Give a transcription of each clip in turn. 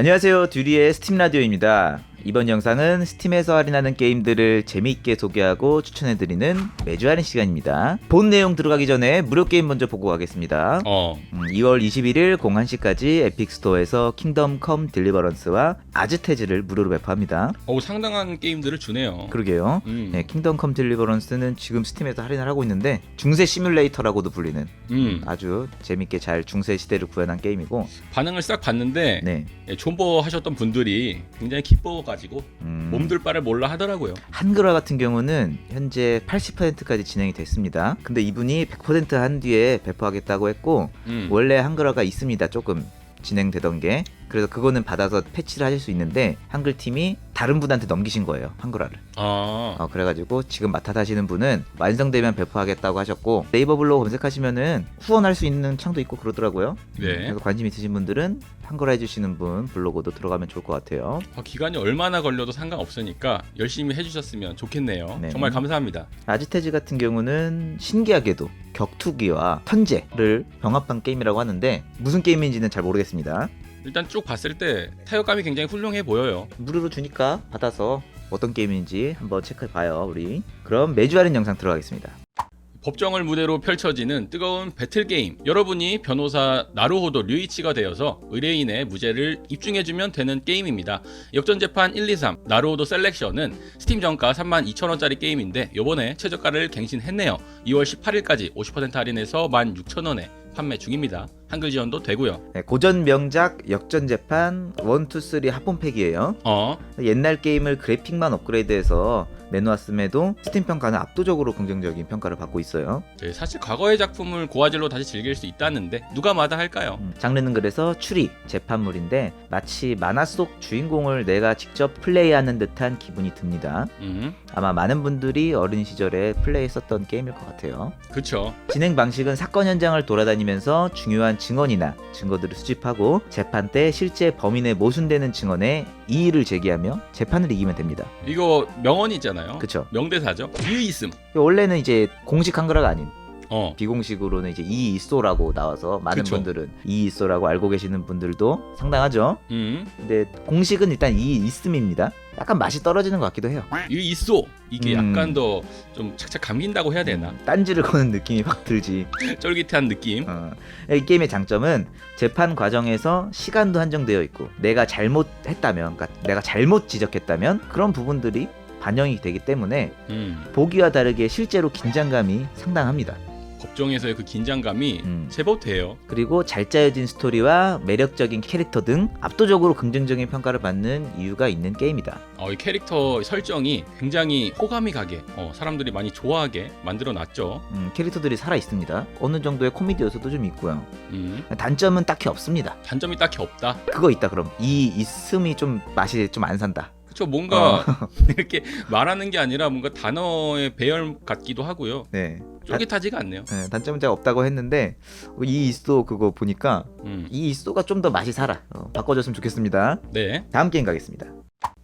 안녕하세요. 듀리의 스팀 라디오입니다. 이번 영상은 스팀에서 할인하는 게임들을 재미있게 소개하고 추천해드리는 매주 할인 시간입니다. 본 내용 들어가기 전에 무료 게임 먼저 보고 가겠습니다. 어, 음, 2월 21일 01시까지 에픽 스토어에서 킹덤 컴 딜리버런스와 아즈테즈를 무료로 배포합니다. 어우 상당한 게임들을 주네요. 그러게요. 음, 네, 킹덤 컴 딜리버런스는 지금 스팀에서 할인을 하고 있는데 중세 시뮬레이터라고도 불리는 음, 아주 재밌게 잘 중세 시대를 구현한 게임이고 반응을 싹 봤는데 네. 예, 존버 하셨던 분들이 굉장히 기뻐 가지고 음, 몸둘 바를 몰라 하더라고요. 한글화 같은 경우는 현재 80%까지 진행이 됐습니다. 근데 이분이 100%한 뒤에 배포하겠다고 했고 음, 원래 한글화가 있습니다. 조금 진행되던 게 그래서 그거는 받아서 패치를 하실 수 있는데 한글 팀이 다른 분한테 넘기신 거예요 한글화를. 아, 어, 그래가지고 지금 맡아 하시는 분은 완성되면 배포하겠다고 하셨고 네이버 블로그 검색하시면은 후원할 수 있는 창도 있고 그러더라고요. 네. 그래서 관심 있으신 분들은 한글화 해주시는 분 블로그도 들어가면 좋을 것 같아요. 어, 기간이 얼마나 걸려도 상관없으니까 열심히 해주셨으면 좋겠네요. 네. 정말 감사합니다. 아지테즈 같은 경우는 신기하게도 격투기와 턴제를 병합한 게임이라고 하는데 무슨 게임인지는 잘 모르겠습니다. 일단 쭉 봤을 때 타격감이 굉장히 훌륭해 보여요. 무료로 주니까 받아서 어떤 게임인지 한번 체크해봐요 우리. 그럼 매주 할인 영상 들어가겠습니다. 법정을 무대로 펼쳐지는 뜨거운 배틀 게임. 여러분이 변호사 나루호도 류이치가 되어서 의뢰인의 무죄를 입증해주면 되는 게임입니다. 역전재판 1, 2, 3 나루호도 셀렉션은 스팀 정가 32,000원짜리 게임인데 요번에 최저가를 갱신했네요. 2월 18일까지 50% 할인해서 16,000원에 판매 중입니다. 한글 지원도 되고요. 네, 고전 명작 역전 재판 1, 2, 3 합본팩이에요. 어, 옛날 게임을 그래픽만 업그레이드해서 내놓았음에도 스팀 평가는 압도적으로 긍정적인 평가를 받고 있어요. 네, 사실 과거의 작품을 고화질로 다시 즐길 수 있다는데 누가 마다할까요? 음, 장르는 그래서 추리, 재판물인데 마치 만화 속 주인공을 내가 직접 플레이하는 듯한 기분이 듭니다. 음, 아마 많은 분들이 어린 시절에 플레이했었던 게임일 것 같아요. 그쵸. 진행 방식은 사건 현장을 돌아다니면서 중요한 증언이나 증거들을 수집하고 재판 때 실제 범인의 모순되는 증언에 이의를 제기하며 재판을 이기면 됩니다. 이거 명언이잖아요. 그쵸? 명대사죠. 유의있음. 원래는 이제 공식 한글화가 아닌 어, 비공식으로는 이제 이이쏘라고 나와서 많은 그쵸. 분들은 이이쏘라고 알고 계시는 분들도 상당하죠. 음, 근데 공식은 일단 이이씀입니다. 약간 맛이 떨어지는 것 같기도 해요. 유의있소. 이게 음. 약간 더 좀 착착 감긴다고 해야 되나? 딴지를 거는 느낌이 확 들지. 쫄깃한 느낌. 어. 이 게임의 장점은 재판 과정에서 시간도 한정되어 있고 내가 잘못했다면, 그러니까 내가 잘못 지적했다면 그런 부분들이 반영이 되기 때문에 음, 보기와 다르게 실제로 긴장감이 상당합니다. 법정에서의 그 긴장감이 음. 제법 돼요. 그리고 잘 짜여진 스토리와 매력적인 캐릭터 등 압도적으로 긍정적인 평가를 받는 이유가 있는 게임이다. 어, 이 캐릭터 설정이 굉장히 호감이 가게, 어, 사람들이 많이 좋아하게 만들어 놨죠. 음, 캐릭터들이 살아 있습니다. 어느 정도의 코미디 요소도 좀 있고요. 음, 단점은 딱히 없습니다. 단점이 딱히 없다. 그거 있다 그럼 이 있음이 좀 맛이 좀 안 산다. 그쵸, 뭔가 어. 이렇게 말하는 게 아니라 뭔가 단어의 배열 같기도 하고요. 네. 쫄깃하지가 않네요. 네, 단점은 제가 없다고 했는데 이 있어 그거 보니까 음, 이 있어가 좀 더 맛이 살아. 어, 바꿔줬으면 좋겠습니다. 네. 다음 게임 가겠습니다.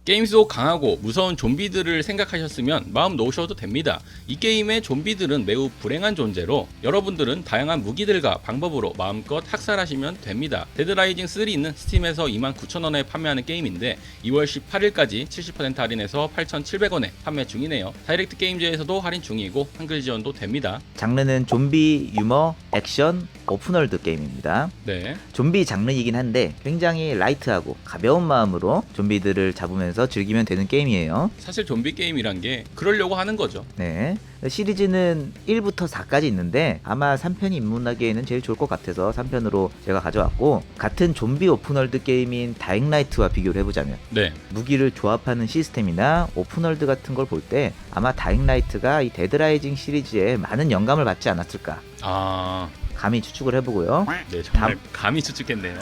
게임 속 강하고 무서운 좀비들을 생각하셨으면 마음 놓으셔도 됩니다. 이 게임의 좀비들은 매우 불행한 존재로 여러분들은 다양한 무기들과 방법으로 마음껏 학살하시면 됩니다. 데드라이징 3는 스팀에서 29,000원에 판매하는 게임인데 2월 18일까지 70% 할인해서 8,700원에 판매 중이네요. 다이렉트 게임즈에서도 할인 중이고 한글 지원도 됩니다. 장르는 좀비 유머 액션 오픈월드 게임입니다. 네. 좀비 장르이긴 한데 굉장히 라이트하고 가벼운 마음으로 좀비들을 잡으면서 즐기면 되는 게임이에요. 사실 좀비 게임이란 게 그러려고 하는 거죠. 네. 시리즈는 1부터 4까지 있는데 아마 3편이 입문하기에는 제일 좋을 것 같아서 3편으로 제가 가져왔고 같은 좀비 오픈월드 게임인 다잉라이트와 비교를 해보자면 네. 무기를 조합하는 시스템이나 오픈월드 같은 걸 볼 때 아마 다잉라이트가 이 데드라이징 시리즈에 많은 영감을 받지 않았을까 아, 감히 추측을 해보고요. 네 정말 감히 추측했네요.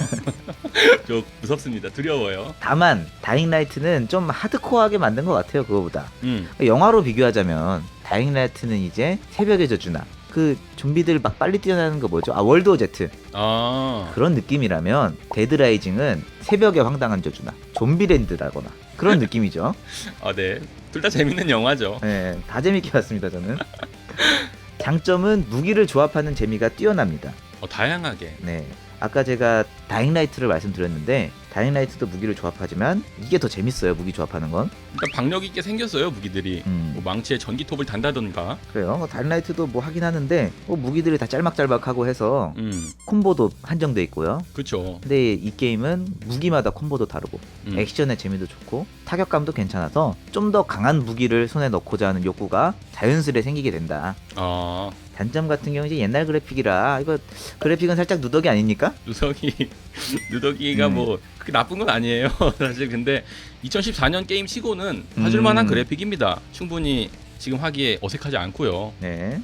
좀 무섭습니다. 두려워요. 다만 다잉라이트는 좀 하드코어하게 만든 것 같아요 그거보다 음, 영화로 비교하자면 다잉라이트는 이제 새벽의 저주나 그 좀비들 막 빨리 뛰어나는 거 뭐죠? 아 월드 오브 제트 아, 그런 느낌이라면 데드라이징은 새벽의 황당한 저주나 좀비랜드라거나 그런 느낌이죠. 아 네. 둘 다 재밌는 영화죠. 네, 다 재밌게 봤습니다 저는. 장점은 무기를 조합하는 재미가 뛰어납니다. 어, 다양하게. 네. 아까 제가 다잉라이트를 말씀드렸는데 다잉라이트도 무기를 조합하지만 이게 더 재밌어요. 무기 조합하는 건. 일단 박력 있게 생겼어요 무기들이. 음. 뭐 망치에 전기톱을 단다던가. 그래요. 뭐 다잉라이트도 뭐 하긴 하는데 뭐 무기들이 다 짤막짤막하고 해서 음, 콤보도 한정돼 있고요. 그쵸. 근데 이 게임은 무기마다 콤보도 다르고 음. 액션의 재미도 좋고 타격감도 괜찮아서 좀 더 강한 무기를 손에 넣고자 하는 욕구가 자연스레 생기게 된다. 아 단점 같은 경우 이제 옛날 그래픽이라 이거 그래픽은 살짝 누더기 아닙니까? 누더기 누더기가 음. 뭐 그렇게 나쁜 건 아니에요 사실 근데 2014년 게임 치고는 봐줄만한 음. 그래픽입니다 충분히 지금 하기에 어색하지 않고요 네.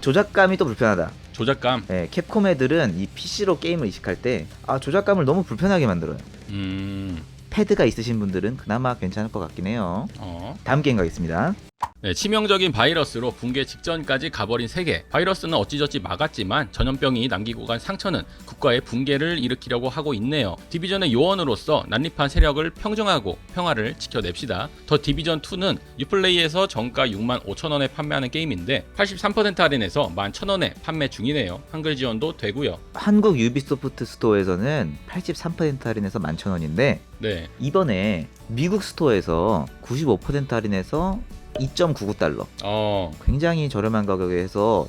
조작감이 또 불편하다. 조작감 네, 캡콤 애들은 이 PC로 게임을 이식할 때 아, 조작감을 너무 불편하게 만들어요. 음 패드가 있으신 분들은 그나마 괜찮을 것 같긴 해요. 어. 다음 게임 가겠습니다. 네, 치명적인 바이러스로 붕괴 직전까지 가버린 세계. 바이러스는 어찌저찌 막았지만 전염병이 남기고 간 상처는 국가의 붕괴를 일으키려고 하고 있네요. 디비전의 요원으로서 난립한 세력을 평정하고 평화를 지켜냅시다. 더 디비전 2는 유플레이에서 정가 6만 5천 원에 판매하는 게임인데 83% 할인해서 1만 1천 원에 판매 중이네요. 한글 지원도 되고요. 한국 유비소프트 스토어에서는 83% 할인해서 11,000원인데 네, 이번에 미국 스토어에서 95% 할인해서 2.99달러. 어, 굉장히 저렴한 가격에 해서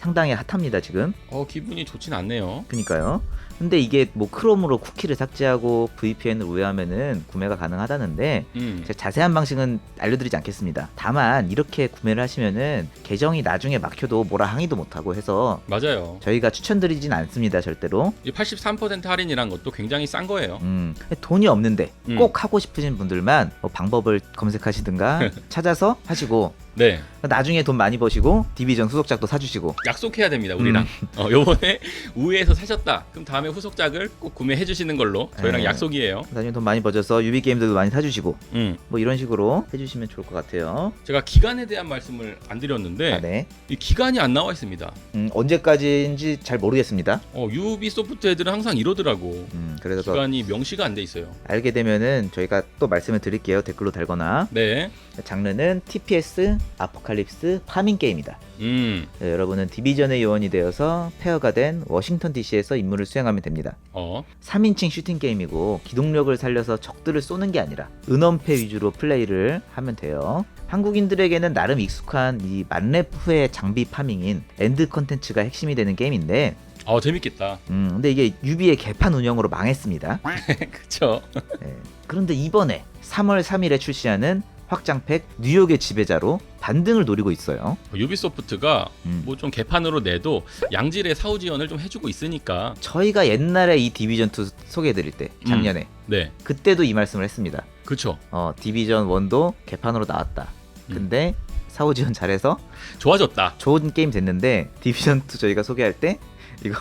상당히 핫합니다, 지금. 어 기분이 좋진 않네요. 그니까요. 근데 이게 뭐 크롬으로 쿠키를 삭제하고 VPN을 우회하면은 구매가 가능하다는데 음, 제가 자세한 방식은 알려드리지 않겠습니다. 다만 이렇게 구매를 하시면은 계정이 나중에 막혀도 뭐라 항의도 못하고 해서 맞아요. 저희가 추천드리진 않습니다, 절대로. 이 83% 할인이란 것도 굉장히 싼 거예요. 음, 돈이 없는데 음. 꼭 하고 싶으신 분들만 뭐 방법을 검색하시든가 찾아서 하시고 네, 나중에 돈 많이 버시고 디비전 후속작도 사주시고 약속해야 됩니다 우리랑 음. 어, 요번에 우회에서 사셨다 그럼 다음에 후속작을 꼭 구매해 주시는 걸로 저희랑 네. 약속이에요 나중에 돈 많이 버셔서 유비 게임들도 많이 사주시고 음. 뭐 이런 식으로 해주시면 좋을 것 같아요. 제가 기간에 대한 말씀을 안 드렸는데 아, 네. 이 기간이 안 나와 있습니다 음, 언제까지인지 잘 모르겠습니다. 어, 유비 소프트 애들은 항상 이러더라고 음, 그래서 기간이 명시가 안 돼 있어요 알게 되면은 저희가 또 말씀을 드릴게요. 댓글로 달거나 네 장르는 TPS, 아포칼립스, 파밍 게임이다. 음, 네, 여러분은 디비전의 요원이 되어서 페어가 된 워싱턴 DC에서 임무를 수행하면 됩니다. 어, 3인칭 슈팅 게임이고 기동력을 살려서 적들을 쏘는 게 아니라 은원패 위주로 플레이를 하면 돼요. 한국인들에게는 나름 익숙한 이 만렙 후의 장비 파밍인 엔드 컨텐츠가 핵심이 되는 게임인데 어 재밌겠다 음, 근데 이게 유비의 개판 운영으로 망했습니다. 그쵸 네. 그런데 이번에 3월 3일에 출시하는 확장팩 뉴욕의 지배자로 반등을 노리고 있어요. 유비 소프트가 음. 뭐 좀 개판으로 내도 양질의 사후 지원을 좀 해주고 있으니까 저희가 옛날에 이 디비전 2 소개해드릴 때 작년에 네 그때도 이 말씀을 했습니다. 그쵸 어, 디비전 1도 개판으로 나왔다. 음. 근데 사후 지원 잘해서 좋아졌다 좋은 게임 됐는데 디비전 2 저희가 소개할 때 이거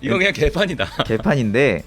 이건 그냥 개판이다 개판인데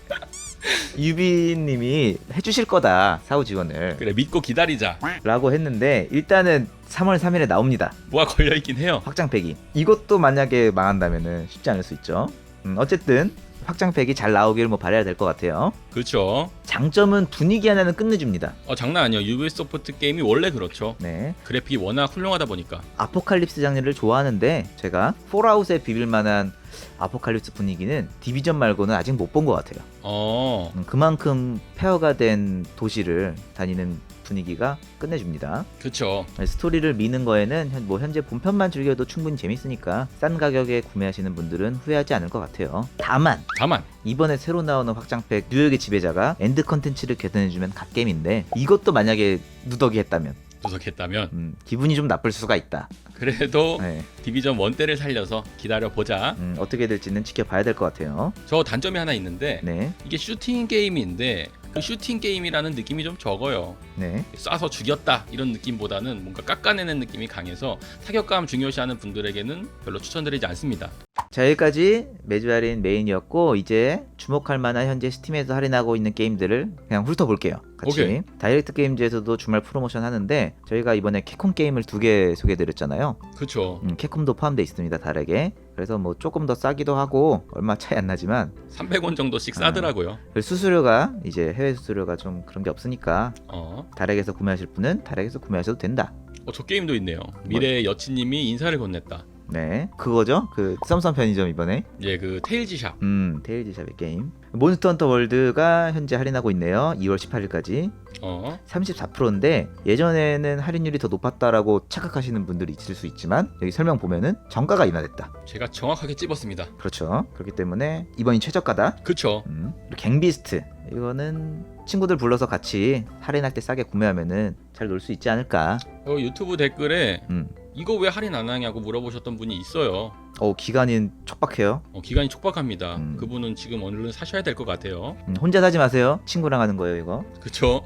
유비님이 해주실 거다 사후 지원을. 그래 믿고 기다리자. 라고 했는데 일단은 3월 3일에 나옵니다. 뭐가 걸려 있긴 해요. 확장팩이 이것도 만약에 망한다면은 쉽지 않을 수 있죠 음, 어쨌든 확장팩이 잘 나오기를 뭐 바라야 될 것 같아요. 그렇죠. 장점은 분위기 하나는 끝내줍니다. 어 장난 아니에요. 유비소프트 게임이 원래 그렇죠. 네. 그래픽이 워낙 훌륭하다 보니까. 아포칼립스 장르를 좋아하는데 제가 폴아웃에 비빌 만한 아포칼립스 분위기는 디비전 말고는 아직 못 본 것 같아요. 어. 음, 그만큼 폐허가 된 도시를 다니는 분위기가 끝내줍니다. 그쵸 스토리를 미는 거에는 현- 뭐 현재 본편만 즐겨도 충분히 재밌으니까 싼 가격에 구매하시는 분들은 후회하지 않을 것 같아요. 다만 다만 이번에 새로 나오는 확장팩 뉴욕의 지배자가 엔드 컨텐츠를 개선해주면 갓게임인데 이것도 만약에 누더기 했다면 도석했다면 음, 기분이 좀 나쁠 수가 있다. 그래도 네, 디비전 원 때를 살려서 기다려 보자 음, 어떻게 될지는 지켜봐야 될 것 같아요. 저 단점이 하나 있는데 네, 이게 슈팅 게임인데 그 슈팅 게임이라는 느낌이 좀 적어요. 네, 쏴서 죽였다 이런 느낌보다는 뭔가 깎아내는 느낌이 강해서 타격감 중요시하는 분들에게는 별로 추천드리지 않습니다 자 여기까지 매주 할인 메인이었고 이제 주목할 만한 현재 스팀에서 할인하고 있는 게임들을 그냥 훑어볼게요. 같이 오케이. 다이렉트 게임즈에서도 주말 프로모션 하는데 저희가 이번에 캡콤 게임을 두 개 소개해드렸잖아요. 그쵸. 음, 캡콤도 포함되어 있습니다 다르게. 그래서 뭐 조금 더 싸기도 하고 얼마 차이 안 나지만. 300원 정도씩 싸더라고요. 그 수수료가 이제 해외 수수료가 좀 그런 게 없으니까. 어. 다렉에서 구매하실 분은 다렉에서 구매하셔도 된다. 어, 저 게임도 있네요. 미래의 여친님이 인사를 건넸다 네 그거죠 그 썸썸 편의점 이번에 예, 그 테일즈샵 음 테일즈샵의 게임 몬스터 헌터 월드가 현재 할인하고 있네요. 2월 18일까지. 어. 34%인데 예전에는 할인율이 더 높았다라고 착각하시는 분들이 있을 수 있지만 여기 설명 보면은 정가가 인하됐다. 제가 정확하게 찝었습니다. 그렇죠. 그렇기 때문에 이번이 최저가다. 그쵸? 음. 그리고 갱비스트 이거는 친구들 불러서 같이 할인할 때 싸게 구매하면은 잘 놀 수 있지 않을까. 어, 유튜브 댓글에 음. 이거 왜 할인 안 하냐고 물어보셨던 분이 있어요. 어 기간이 촉박해요. 어, 기간이 촉박합니다. 음. 그분은 지금 얼른 사셔야 될 것 같아요. 음, 혼자 사지 마세요. 친구랑 하는 거예요 이거. 그쵸?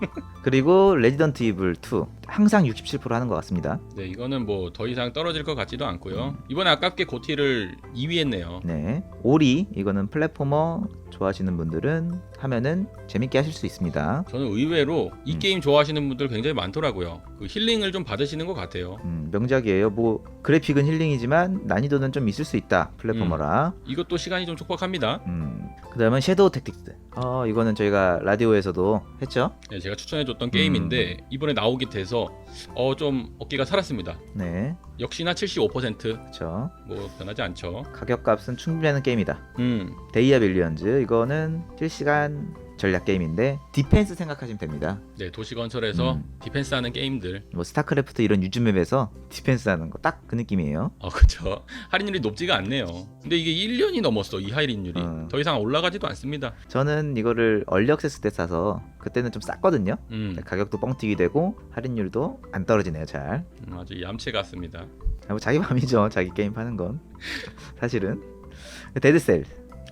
그리고 레지던트 이블 2 항상 67% 하는 것 같습니다. 네, 이거는 뭐 더 이상 떨어질 것 같지도 않고요. 음. 이번에 아깝게 고티를 2위 했네요. 네. 오리 이거는 플랫포머 좋아하시는 분들은 하면은 재밌게 하실 수 있습니다. 저는 의외로 이 음. 게임 좋아하시는 분들 굉장히 많더라고요. 그 힐링을 좀 받으시는 것 같아요. 음, 명작이에요. 뭐 그래픽은 힐링이지만 난이도는 좀 있을 수 있다. 플랫포머라. 이것도 시간이 좀 촉박합니다. 음. 그다음은 섀도우 택틱스. 어, 이거는 저희가 라디오에서도 했죠. 네, 제가 추천해줬던 음. 게임인데 이번에 나오게 돼서 어 좀 어깨가 살았습니다. 네. 역시나 75%뭐 그렇죠. 변하지 않죠. 가격값은 충분히 하는 게임이다. 음, 데이아 빌리언즈 이거는 실시간 전략 게임인데 디펜스 생각하시면 됩니다. 네 도시 건설에서 음. 디펜스 하는 게임들. 뭐 스타크래프트 이런 유즈맵에서 디펜스 하는 거 딱 그 느낌이에요. 어 그렇죠. 할인율이 높지가 않네요. 근데 이게 1년이 넘었어 이 할인율이. 음. 더 이상 올라가지도 않습니다. 저는 이거를 얼리 액세스 때 사서 그때는 좀 쌌거든요. 음, 가격도 뻥튀기 되고 할인율도 안 떨어지네요, 잘. 음, 아주 얌체 같습니다. 아, 뭐 자기 맘이죠, 자기 게임 파는 건. 사실은. 데드셀,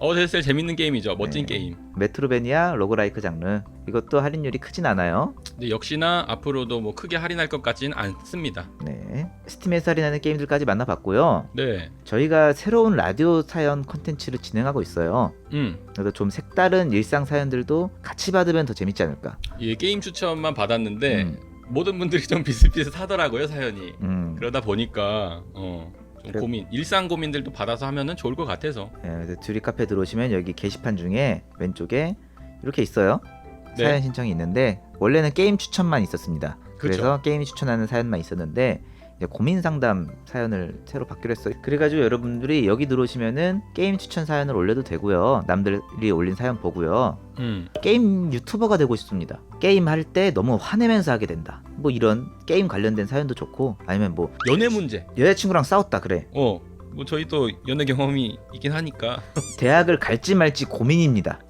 어 데스셀 재밌는 게임이죠. 멋진 네. 게임. 메트로베니아 로그라이크 장르. 이것도 할인율이 크진 않아요. 근데 역시나 앞으로도 뭐 크게 할인할 것 같지는 않습니다. 네. 스팀에서 할인하는 게임들까지 만나봤고요. 네. 저희가 새로운 라디오 사연 컨텐츠를 진행하고 있어요. 음. 그래서 좀 색다른 일상 사연들도 같이 받으면 더 재밌지 않을까. 이 게임 추천만 받았는데 음. 모든 분들이 좀 비슷비슷하더라고요 사연이. 음. 그러다 보니까 어, 좀 그래- 고민, 일상 고민들도 받아서 하면은 좋을 것 같아서. 네, 그래서 둘이 카페 들어오시면 여기 게시판 중에 왼쪽에 이렇게 있어요. 네. 사연 신청이 있는데 원래는 게임 추천만 있었습니다. 그래서 그렇죠. 게임이 추천하는 사연만 있었는데 고민 상담 사연을 새로 받기로 했어요. 그래가지고 여러분들이 여기 들어오시면은 게임 추천 사연을 올려도 되고요. 남들이 올린 사연 보고요. 음. 게임 유튜버가 되고 싶습니다. 게임 할 때 너무 화내면서 하게 된다. 뭐 이런 게임 관련된 사연도 좋고 아니면 뭐 연애 문제. 여자친구랑 싸웠다 그래. 어. 뭐 저희 또 연애 경험이 있긴 하니까 대학을 갈지 말지 고민입니다.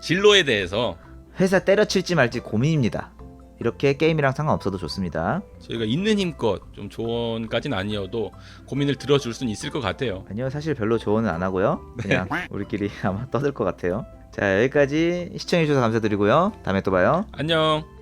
진로에 대해서 회사 때려칠지 말지 고민입니다. 이렇게 게임이랑 상관없어도 좋습니다. 저희가 있는 힘껏 좀 조언까지는 아니어도 고민을 들어줄 수는 있을 것 같아요. 아니요, 사실 별로 조언은 안 하고요. 그냥 우리끼리 아마 떠들 것 같아요. 자, 여기까지 시청해주셔서 감사드리고요. 다음에 또 봐요. 안녕.